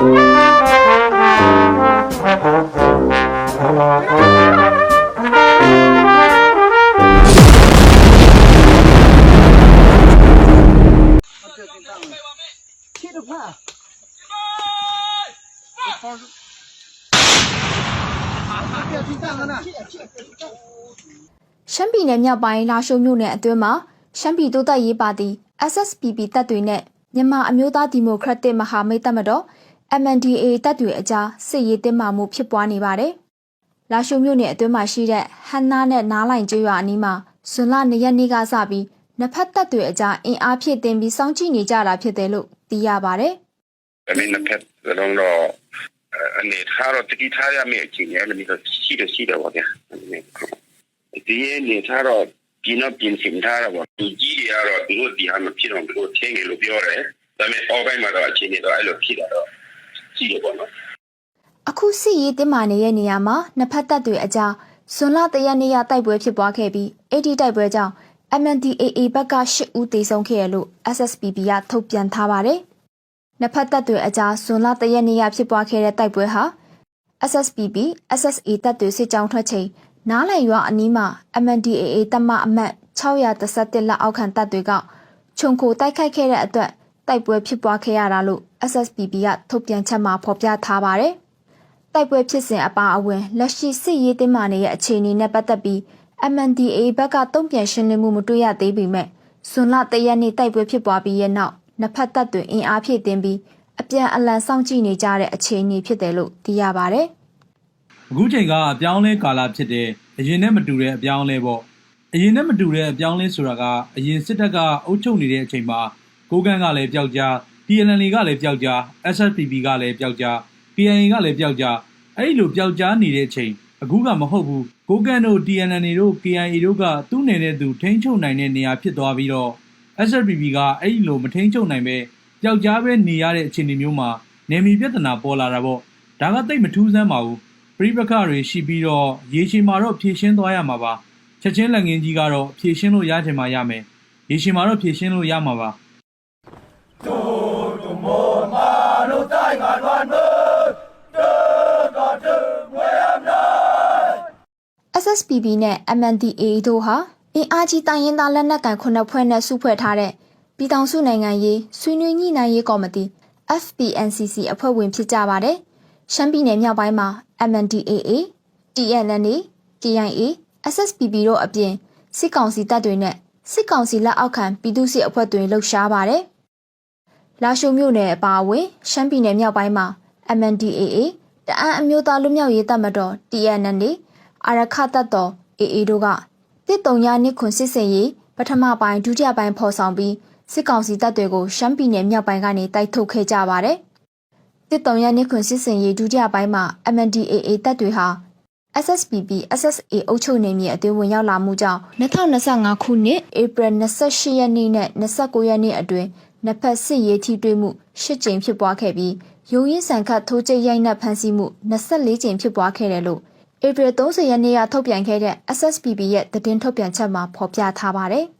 ရှမ်းပြည်နယ်မြောက်ပိုင်းလာရှိုးမြို့နယ်အတွင်းမှာရှမ်းပြည်တိုးတက်ရေးပါတီ SSPP တပ်တွေနဲ့မြန်မာအမျိုးသားဒီမိုကရက်တစ်မဟာမိတ်တပ်မတော် MNDAA တပ်တွေအကြားစစ်ရေးတင်းမာမှုဖြစ်ပွားနေပါတယ်။လာရှိုးမြို့နယ်အတွင်းမှာရှိတဲ့ဟန်နာနဲ့နားလိုင်ကျွော်အနီးမှာဇွန်လ၂ရက်နေ့ကစပြီးနှစ်ဖက်တပ်တွေအကြားအင်အားဖြည့်တင်ပြီးစောင့်ကြည့်နေကြတာဖြစ်တယ်လို့သိရပါတယ်။အမင်းနှစ်ဖက်စလုံးတော့အဲအနေထားတော့တတိထားရမယ့်အခြေအနေလည်းမျိုးရှိတယ်ရှိတယ်ပေါ့ဗျာဒီအနေထားတော့ပြင်းတော့ပြင်းစင်ထားတာပေါ့ဒီကြီးတွေကတော့ဒီလိုဒီဟာမဖြစ်တော့ဘယ်လိုထင်းနေလို့ပြောတယ်ဒါပေမဲ့အောက်ပိုင်းမှာတော့အခြေအနေတော့အဲ့လိုဖြစ်တာတော့ ရှိတယ်ပေါ့နော်အခုစစ်ရေးတင်းမာနေတဲ့နေရာမှာနှစ်ဖက်တပ်တွေအကြားဇွန်လတရက်နေ့ရတိုက်ပွဲဖြစ်ပွားခဲ့ပြီးအဲ့ဒီတိုက်ပွဲကြောင့် MNDAA ဘက်က8ဦးသေဆုံးခဲ့ရလို့ SSPB ကထုတ်ပြန်ထားပါတယ်။နှစ်ဖက်တပ်တွေအကြားဇွန်လတရက်နေ့ရဖြစ်ပွားခဲ့တဲ့တိုက်ပွဲဟာ SSPB SSA တပ်တွေစစ်ကြောင်းထွက်ချိန်နားလည်ရွာအနီးမှာ MNDAA တပ်မအမတ်631လက်အောက်ခံတပ်တွေကခြုံခိုတိုက်ခိုက်ခဲ့တဲ့အတွက် တိုက်ပွဲဖြစ်ပွားခဲ့ရတာလို့ SSPB ကထုတ်ပြန်ချက်မှာဖော်ပြထားပါတယ်။တိုက်ပွဲဖြစ်စဉ်အပါအဝင်လက်ရှိစစ်ရေးတင်းမာနေတဲ့အခြေအနေနဲ့ပတ်သက်ပြီး MNDAA ဘက်ကတုံ့ပြန်ရှင်းလင်းမှုမတွေ့ရသေးပေမဲ့ဇွန်လတရက်နေ့တိုက်ပွဲဖြစ်ပွားပြီးရဲ့နောက်နှစ်ဖက်တပ်တွေအင်အားဖြည့်တင်းပြီးအပြန်အလှန်စောင့်ကြည့်နေကြတဲ့အခြေအနေဖြစ်တယ်လို့သိရပါတယ်။အခုချိန်ကအပြောင်းလဲကာလဖြစ်တယ်အရင်နဲ့မတူတဲ့အပြောင်းလဲပေါ့အရင်နဲ့မတူတဲ့အပြောင်းလဲဆိုတာကအရင်စစ်တပ်ကအုပ်ချုပ်နေတဲ့အချိန်မှာ ကိုကန့်ကလည်းပျောက်ကြား TNL ကလည်းပျောက်ကြား SSPP ကလည်းပျောက်ကြား PNA ကလည်းပျောက်ကြားအဲ့ဒီလိုပျောက်ကြားနေတဲ့အချိန်အခုကမဟုတ်ဘူးကိုကန့်တို့ TNL တို့ KIA တို့ကသူ့နယ်တဲ့သူထိန်းချုပ်နိုင်တဲ့နေရာဖြစ်သွားပြီးတော့ SSPP ကအဲ့ဒီလိုမထိန်းချုပ်နိုင်ပဲပျောက်ကြားပဲနေရတဲ့အခြေအနေမျိုးမှာနေမီပြဿနာပေါ်လာတာပေါ့ဒါကတိတ်မထူးဆန်းပါဘူးပြိပခတွေရှိပြီးတော့ရေရှည်မှာတော့ဖြည့်ရှင်းသွားရမှာပါချက်ချင်းလက်ငင်းကြီးကတော့ဖြည့်ရှင်းလို့ရချင်မှရမယ်ရေရှည်မှာတော့ဖြည့်ရှင်းလို့ရမှာပါ SSPB နဲ့ MNDAA တို့ဟာအင်အားကြီးတိုင်းရင်းသားလက်နက်ကိုင်ခုနှစ်ဖွဲ့နဲ့စုဖွဲ့ထားတဲ့ပြည်ထောင်စုနိုင်ငံရေးဆွေးနွေးညှိနှိုင်းရေးကော်မတီ FPNCC အဖွဲ့ဝင်ဖြစ်ကြပါတယ်။ရှမ်းပြည်နယ်မြောက်ပိုင်းမှာ MNDAA, TNLA, KIA, SSPB တို့အပြင်စစ်ကောင်စီတပ်တွေနဲ့စစ်ကောင်စီလက်အောက်ခံပြည်သူ့စစ်အဖွဲ့တွေလှုပ်ရှားပါတယ်။ လာရှိုမြို့နယ်အပါအဝင်ရှမ်းပြည်နယ်မြောက်ပိုင်းမှာ MNDAA တအန်းအမျိုးသားလူမျိုးရေးတပ်မတော် TNLA အာရခတပ်တော် AA တို့ကတစ်တုံရနှစ်ခွန်စစ်စင်ရေးပထမပိုင်းဒုတိယပိုင်းဖော်ဆောင်ပြီးစစ်ကောင်စီတပ်တွေကိုရှမ်းပြည်နယ်မြောက်ပိုင်းကနေတိုက်ထုတ်ခဲ့ကြပါတယ်။တစ်တုံရနှစ်ခွန်စစ်စင်ရေးဒုတိယပိုင်းမှာ MNDAA တပ်တွေဟာ SSPB SSA အုပ်ချုပ်နေမြေအတွင်းဝင်ရောက်လာမှုကြောင့်2025ခုနှစ်ဧပြီ28ရက်နေ့နဲ့29ရက်နေ့အတွင်း နှစ်ဖက်စစ်ရေးထိတွေ့မှု၈ကြိမ်ဖြစ်ပွားခဲ့ပြီးရုံရင်းဆန်ခတ်ထိုးကျိတ်ရိုက်နှက်ဖမ်းဆီးမှု24ကြိမ်ဖြစ်ပွားခဲ့တယ်လို့ဧပြီ30ရက်နေ့ကထုတ်ပြန်ခဲ့တဲ့ SSPB ရဲ့သတင်းထုတ်ပြန်ချက်မှာဖော်ပြထားပါတယ်။